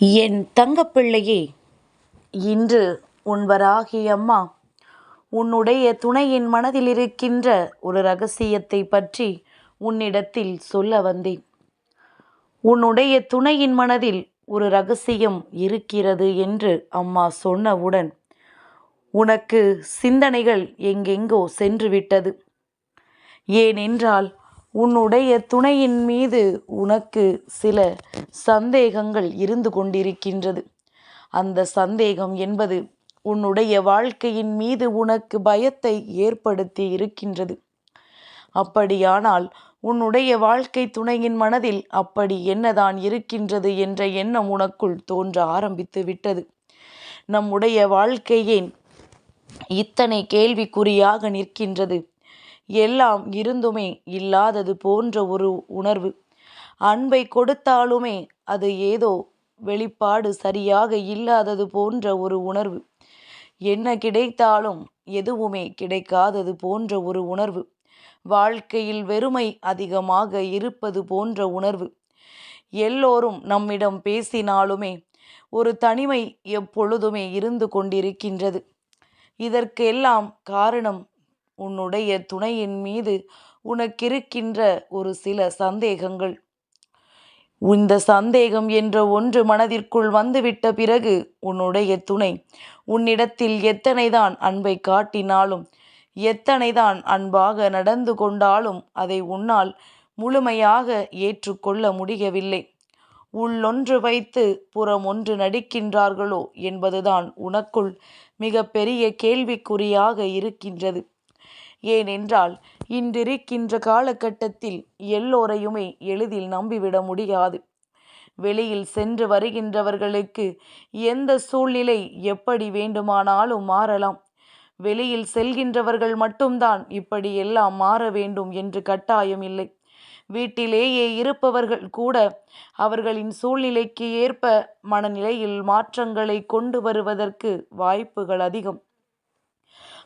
என் தங்கப்பிள்ளையே இன்று உன் வராகி அம்மா உன்னுடைய துணையின் மனதில் இருக்கின்ற ஒரு ரகசியத்தை பற்றி உன்னிடத்தில் சொல்ல வந்தேன். உன்னுடைய துணையின் மனதில் ஒரு ரகசியம் இருக்கிறது என்று அம்மா சொன்னவுடன் உனக்கு சிந்தனைகள் எங்கெங்கோ சென்று விட்டது ஏனென்றால் உன்னுடைய துணையின் மீது உனக்கு சில சந்தேகங்கள் இருந்து கொண்டிருக்கின்றது. அந்த சந்தேகம் என்பது உன்னுடைய வாழ்க்கையின் மீது உனக்கு பயத்தை ஏற்படுத்தி இருக்கின்றது. அப்படியானால் உன்னுடைய வாழ்க்கை துணையின் மனதில் அப்படி என்னதான் இருக்கின்றது என்ற எண்ணம் உனக்குள் தோன்ற ஆரம்பித்து விட்டது. நம்முடைய வாழ்க்கையின் இத்தனை கேள்விக்குறியாக நிற்கின்றது. எல்லாம் இருந்துமே இல்லாதது போன்ற ஒரு உணர்வு. அன்பை கொடுத்தாலுமே அது ஏதோ வெளிப்பாடு சரியாக இல்லாதது போன்ற ஒரு உணர்வு. என்ன கிடைத்தாலும் எதுவுமே கிடைக்காதது போன்ற ஒரு உணர்வு. வாழ்க்கையில் வெறுமை அதிகமாக இருப்பது போன்ற உணர்வு. எல்லோரும் நம்மிடம் பேசினாலுமே ஒரு தனிமை எப்பொழுதுமே இருந்து கொண்டிருக்கின்றது. இதற்கெல்லாம் காரணம் உன்னுடைய துணையின் மீது உனக்கிருக்கின்ற ஒரு சில சந்தேகங்கள். இந்த சந்தேகம் என்ற ஒன்று மனதிற்குள் வந்துவிட்ட பிறகு உன்னுடைய துணை உன்னிடத்தில் எத்தனைதான் அன்பை காட்டினாலும் எத்தனைதான் அன்பாக நடந்து கொண்டாலும் அதை உன்னால் முழுமையாக ஏற்றுக்கொள்ள முடியவில்லை. உள்ளொன்று வைத்து புறம் ஒன்று நடிக்கின்றார்களோ என்பதுதான் உனக்குள் மிக பெரிய கேள்விக்குறியாக இருக்கின்றது. ஏனென்றால் இன்றிருக்கின்ற காலகட்டத்தில் எல்லோரையுமே எளிதில் நம்பிவிட முடியாது. வெளியில் சென்று வருகின்றவர்களுக்கு எந்த சூழ்நிலை எப்படி வேண்டுமானாலும் மாறலாம். வெளியில் செல்கின்றவர்கள் மட்டும்தான் இப்படி எல்லாம் மாற வேண்டும் என்று கட்டாயம் இல்லை. வீட்டிலேயே இருப்பவர்கள் கூட அவர்களின் சூழ்நிலைக்கு ஏற்ப மனநிலையில் மாற்றங்களை கொண்டு வருவதற்கு வாய்ப்புகள் அதிகம்.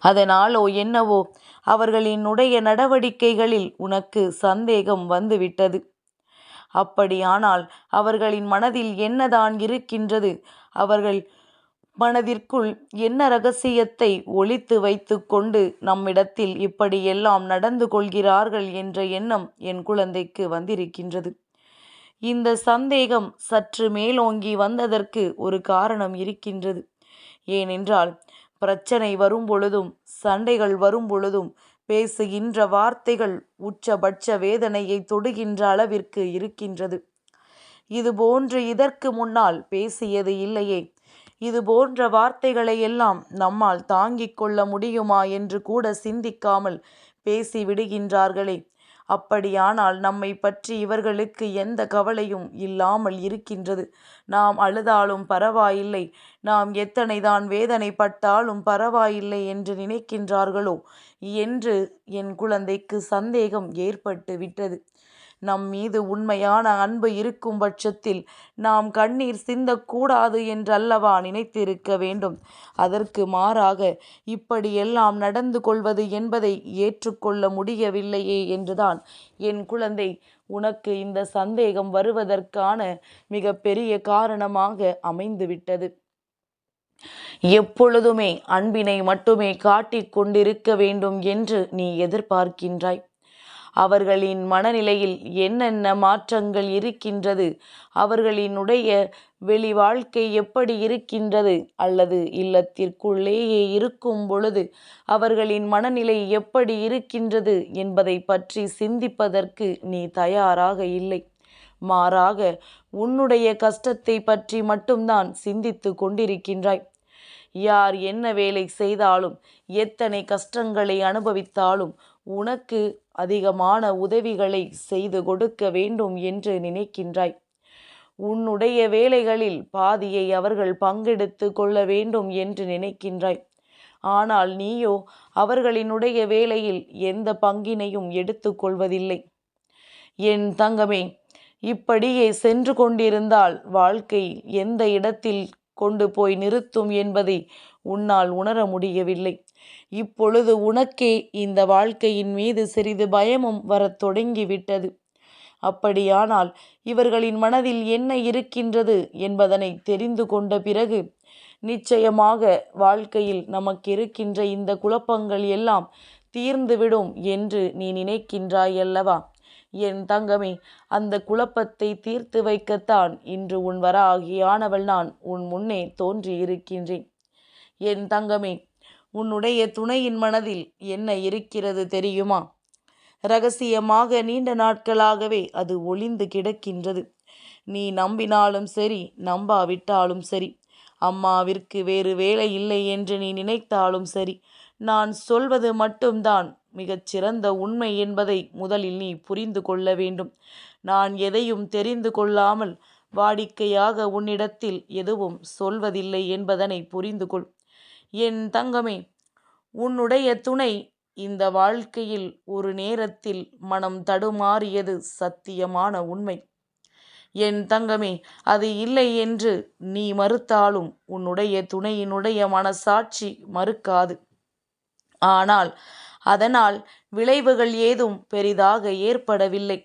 அதனாலோ என்னவோ அவர்களினுடைய நடவடிக்கைகளில் உனக்கு சந்தேகம் வந்துவிட்டது. அப்படியானால் அவர்களின் மனதில் என்னதான் இருக்கின்றது? அவர்கள் மனதிற்குள் என்ன ரகசியத்தை ஒழித்து வைத்து கொண்டு நம்மிடத்தில் இப்படியெல்லாம் நடந்து கொள்கிறார்கள் என்ற எண்ணம் என் குழந்தைக்கு வந்திருக்கின்றது. இந்த சந்தேகம் சற்று மேலோங்கி வந்ததற்கு ஒரு காரணம் இருக்கின்றது. ஏனென்றால் பிரச்சனை வரும் பொழுதும் சண்டைகள் வரும் பொழுதும் பேசுகின்ற வார்த்தைகள் உச்சபட்ச வேதனையை தொடுகின்ற அளவிற்கு இருக்கின்றது. இது போன்று இதற்கு முன்னால் பேசியது இல்லையே. இது போன்ற வார்த்தைகளை எல்லாம் நம்மால் தாங்கிக் கொள்ள முடியுமா என்று கூட சிந்திக்காமல் பேசி விடுகின்றார்களே. அப்படியானால் நம்மை பற்றி இவர்களுக்கு எந்த கவலையும் இல்லாமல் இருக்கின்றது. நாம் அழுதாலும் பரவாயில்லை. நாம் எத்தனை தான் வேதனைப்பட்டாலும் பரவாயில்லை என்று நினைக்கின்றார்களோ? என்று என் குழந்தைக்கு சந்தேகம் ஏற்பட்டு விட்டது நம் மீது உண்மையான அன்பு இருக்கும் பட்சத்தில் நாம் கண்ணீர் சிந்தக்கூடாது என்றல்லவா நினைத்திருக்க வேண்டும். அதற்கு மாறாக இப்படியெல்லாம் நடந்து கொள்வது என்பதை ஏற்றுக்கொள்ள முடியவில்லையே என்றுதான் என் குழந்தை. உனக்கு இந்த சந்தேகம் வருவதற்கான மிக பெரிய காரணமாக அமைந்துவிட்டது. எப்பொழுதுமே அன்பினை மட்டுமே காட்டிக் கொண்டிருக்க வேண்டும் என்று நீ எதிர்பார்க்கின்றாய். அவர்களின் மனநிலையில் என்னென்ன மாற்றங்கள் இருக்கின்றது? அவர்களினுடைய வெளி வாழ்க்கை எப்படி இருக்கின்றது? அல்லது இல்லத்திற்குள்ளேயே இருக்கும் பொழுது அவர்களின் மனநிலை எப்படி இருக்கின்றது என்பதை பற்றி சிந்திப்பதற்கு நீ தயாராக இல்லை. மாறாக உன்னுடைய கஷ்டத்தை பற்றி மட்டும்தான் சிந்தித்து கொண்டிருக்கின்றாய். யார் என்ன வேலை செய்தாலும் எத்தனை கஷ்டங்களை அனுபவித்தாலும் உனக்கு அதிகமான உதவிகளை செய்து கொடுக்க வேண்டும் என்று நினைக்கின்றாய். உன்னுடைய வேலைகளில் பாதியை அவர்கள் பங்கெடுத்து கொள்ள வேண்டும் என்று நினைக்கின்றாய். ஆனால் நீயோ அவர்களினுடைய வேலையில் எந்த பங்கினையும் எடுத்துக்கொள்வதில்லை என் தங்கமே இப்படியே சென்று கொண்டிருந்தால் வாழ்க்கை எந்த இடத்தில் கொண்டு போய் நிறுத்தும் என்பதை உன்னால் உணர முடியவில்லை. இப்பொழுது உனக்கே இந்த வாழ்க்கையின் மீது சிறிது பயமும் வரத் தொடங்கிவிட்டது. அப்படியானால் இவர்களின் மனதில் என்ன இருக்கின்றது என்பதனை தெரிந்து கொண்ட பிறகு நிச்சயமாக வாழ்க்கையில் நமக்கு இருக்கின்ற இந்த குழப்பங்கள் எல்லாம் தீர்ந்துவிடும் என்று நீ நினைக்கின்றாய் அல்லவா என் தங்கமே அந்த குழப்பத்தை தீர்த்து வைக்கத்தான் இன்று உன் வராகியானவள் நான் உன் முன்னே தோன்றியிருக்கின்றேன். என் தங்கமே உன்னுடைய துணையின் மனதில் என்ன இருக்கிறது தெரியுமா? ரகசியமாக நீண்ட நாட்களாகவே அது ஒளிந்து கிடக்கின்றது. நீ நம்பினாலும் சரி நம்பாவிட்டாலும் சரி அம்மாவிற்கு வேறு வேலை இல்லை என்று நீ நினைத்தாலும் சரி நான் சொல்வது மட்டும்தான் மிகச் சிறந்த உண்மை என்பதை முதலில் நீ புரிந்து கொள்ள வேண்டும். நான் எதையும் தெரிந்து கொள்ளாமல் வாடிக்கையாக உன்னிடத்தில் எதுவும் சொல்வதில்லை என்பதனை புரிந்து கொள். என் தங்கமே உன்னுடைய துணை இந்த வாழ்க்கையில் ஒரு நேரத்தில் மனம் தடுமாறியது சத்தியமான உண்மை. என் தங்கமே அது இல்லை என்று நீ மறுத்தாலும் உன்னுடைய துணையினுடைய மனசாட்சி மறுக்காது. ஆனால் அதனால் விளைவுகள் ஏதும் பெரிதாக ஏற்படவில்லை.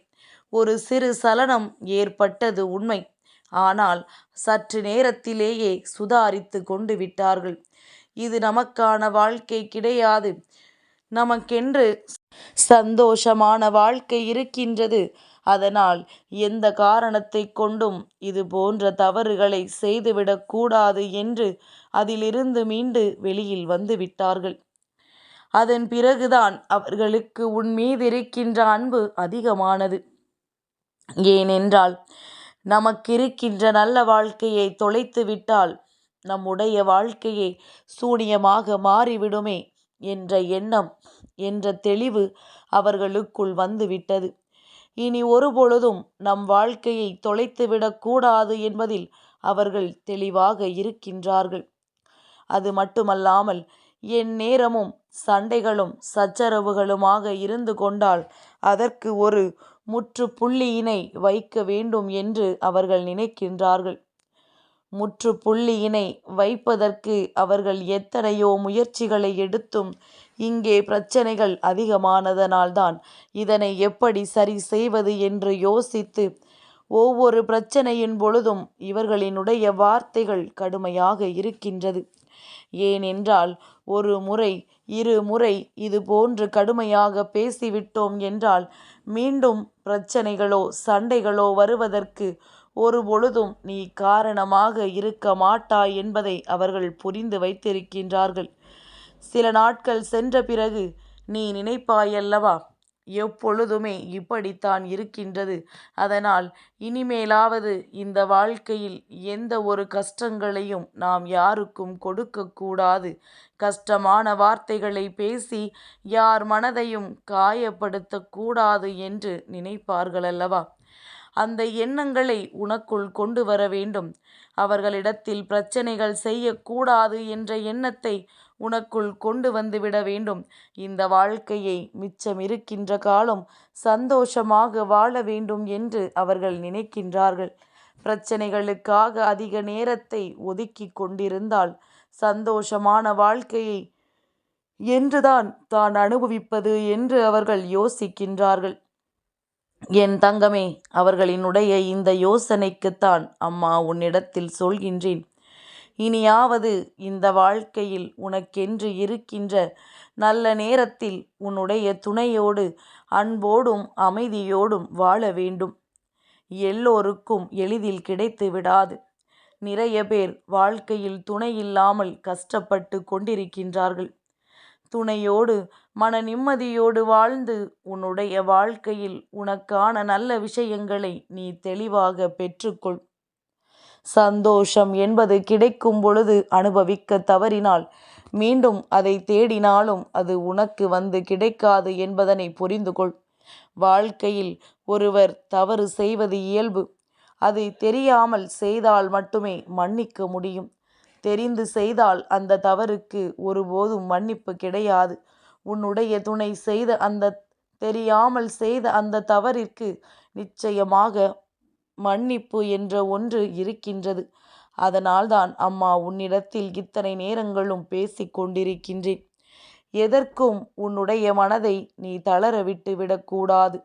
ஒரு சிறு சலனம் ஏற்பட்டது உண்மை. ஆனால் சற்று நேரத்திலேயே சுதாரித்து கொண்டு விட்டார்கள். இது நமக்கான வாழ்க்கை கிடையாது நமக்கென்று சந்தோஷமான வாழ்க்கை இருக்கின்றது. அதனால் எந்த காரணத்தை கொண்டும் இது போன்ற தவறுகளை செய்துவிடக்கூடாது என்று அதிலிருந்து மீண்டு வெளியில் வந்து விட்டார்கள். அதன் பிறகுதான் அவர்களுக்கு உன் மீது இருக்கின்ற அன்பு அதிகமானது. ஏனென்றால் நமக்கிருக்கின்ற நல்ல வாழ்க்கையை தொலைத்து விட்டால் நம்முடைய வாழ்க்கையை சூனியமாக மாறிவிடுமே என்ற எண்ணம் என்ற தெளிவு அவர்களுக்குள் வந்துவிட்டது. இனி ஒருபொழுதும் நம் வாழ்க்கையை தொலைத்துவிடக்கூடாது என்பதில் அவர்கள் தெளிவாக இருக்கின்றார்கள். அது மட்டுமல்லாமல் என் நேரமும் சண்டைகளும் சச்சரவுகளுமாக இருந்து கொண்டால் அதற்கு ஒரு முற்றுப்புள்ளியினை வைக்க வேண்டும் என்று அவர்கள் நினைக்கின்றார்கள். முற்றுப்புள்ளியினை வைப்பதற்கு அவர்கள் எத்தனையோ முயற்சிகளை எடுத்தும் இங்கே பிரச்சனைகள் அதிகமானதனால்தான் இதனை எப்படி சரி செய்வது என்று யோசித்து ஒவ்வொரு பிரச்சனையின் பொழுதும் இவர்களினுடைய வார்த்தைகள் கடுமையாக இருக்கின்றது. ஏனென்றால் ஒரு முறை இரு முறை இது போன்று கடுமையாக பேசிவிட்டோம் என்றால் மீண்டும் பிரச்சனைகளோ சண்டைகளோ வருவதற்கு ஒரு பொழுதும் நீ காரணமாக இருக்க மாட்டாய் என்பதை அவர்கள் புரிந்து வைத்திருக்கின்றார்கள். சில நாட்கள் சென்ற பிறகு நீ நினைப்பாயல்லவா? எப்பொழுதுமே இப்படித்தான் இருக்கின்றது. அதனால் இனிமேலாவது இந்த வாழ்க்கையில் எந்த ஒரு கஷ்டங்களையும் நாம் யாருக்கும் கொடுக்கக்கூடாது கஷ்டமான வார்த்தைகளை பேசி யார் மனதையும் காயப்படுத்தக்கூடாது என்று நினைப்பார்கள் அல்லவா அந்த எண்ணங்களை உனக்குள் கொண்டு வர வேண்டும். அவர்களிடத்தில் பிரச்சனைகள் செய்யக்கூடாது என்ற எண்ணத்தை உனக்குள் கொண்டு வந்துவிட வேண்டும். இந்த வாழ்க்கையை மிச்சம் இருக்கின்ற காலம் சந்தோஷமாக வாழ வேண்டும் என்று அவர்கள் நினைக்கின்றார்கள். பிரச்சனைகளுக்காக அதிக நேரத்தை ஒதுக்கி கொண்டிருந்தால் சந்தோஷமான வாழ்க்கையை என்றுதான் தான் அனுபவிப்பது என்று அவர்கள் யோசிக்கின்றார்கள். என் தங்கமே அவர்களினுடைய இந்த யோசனைக்குத்தான் அம்மா உன்னிடத்தில் சொல்கின்றேன். இனியாவது இந்த வாழ்க்கையில் உனக்கென்று இருக்கின்ற நல்ல நேரத்தில் உன்னுடைய துணையோடு அன்போடும் அமைதியோடும் வாழ வேண்டும். எல்லோருக்கும் எளிதில் கிடைத்து விடாது. நிறைய பேர் வாழ்க்கையில் துணை இல்லாமல் கஷ்டப்பட்டு கொண்டிருக்கின்றார்கள். துணையோடு மன நிம்மதியோடு வாழ்ந்து உன்னுடைய வாழ்க்கையில் உனக்கான நல்ல விஷயங்களை நீ தெளிவாக பெற்றுக்கொள். சந்தோஷம் என்பது கிடைக்கும் பொழுது அனுபவிக்க தவறினால் மீண்டும் அதை தேடினாலும் அது உனக்கு வந்து கிடைக்காது என்பதனை புரிந்து கொள் வாழ்க்கையில் ஒருவர் தவறு செய்வது இயல்பு. அதை தெரியாமல் செய்தால் மட்டுமே மன்னிக்க முடியும். தெரிந்து செய்தால் அந்த தவறுக்கு ஒருபோதும் மன்னிப்பு கிடையாது. உன்னுடைய துணை செய்த அந்த தெரியாமல் செய்த அந்த தவறிற்கு நிச்சயமாக மன்னிப்பு என்ற ஒன்று இருக்கின்றது. அதனால்தான் அம்மா உன்னிடத்தில் இத்தனை நேரங்களும் பேசிக் கொண்டிருக்கின்றேன். எதற்கும் உன்னுடைய மனதை நீ தளர விட்டு விடக்கூடாது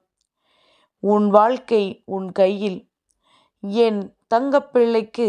உன் வாழ்க்கை உன் கையில். என் தங்கப்பிள்ளைக்கு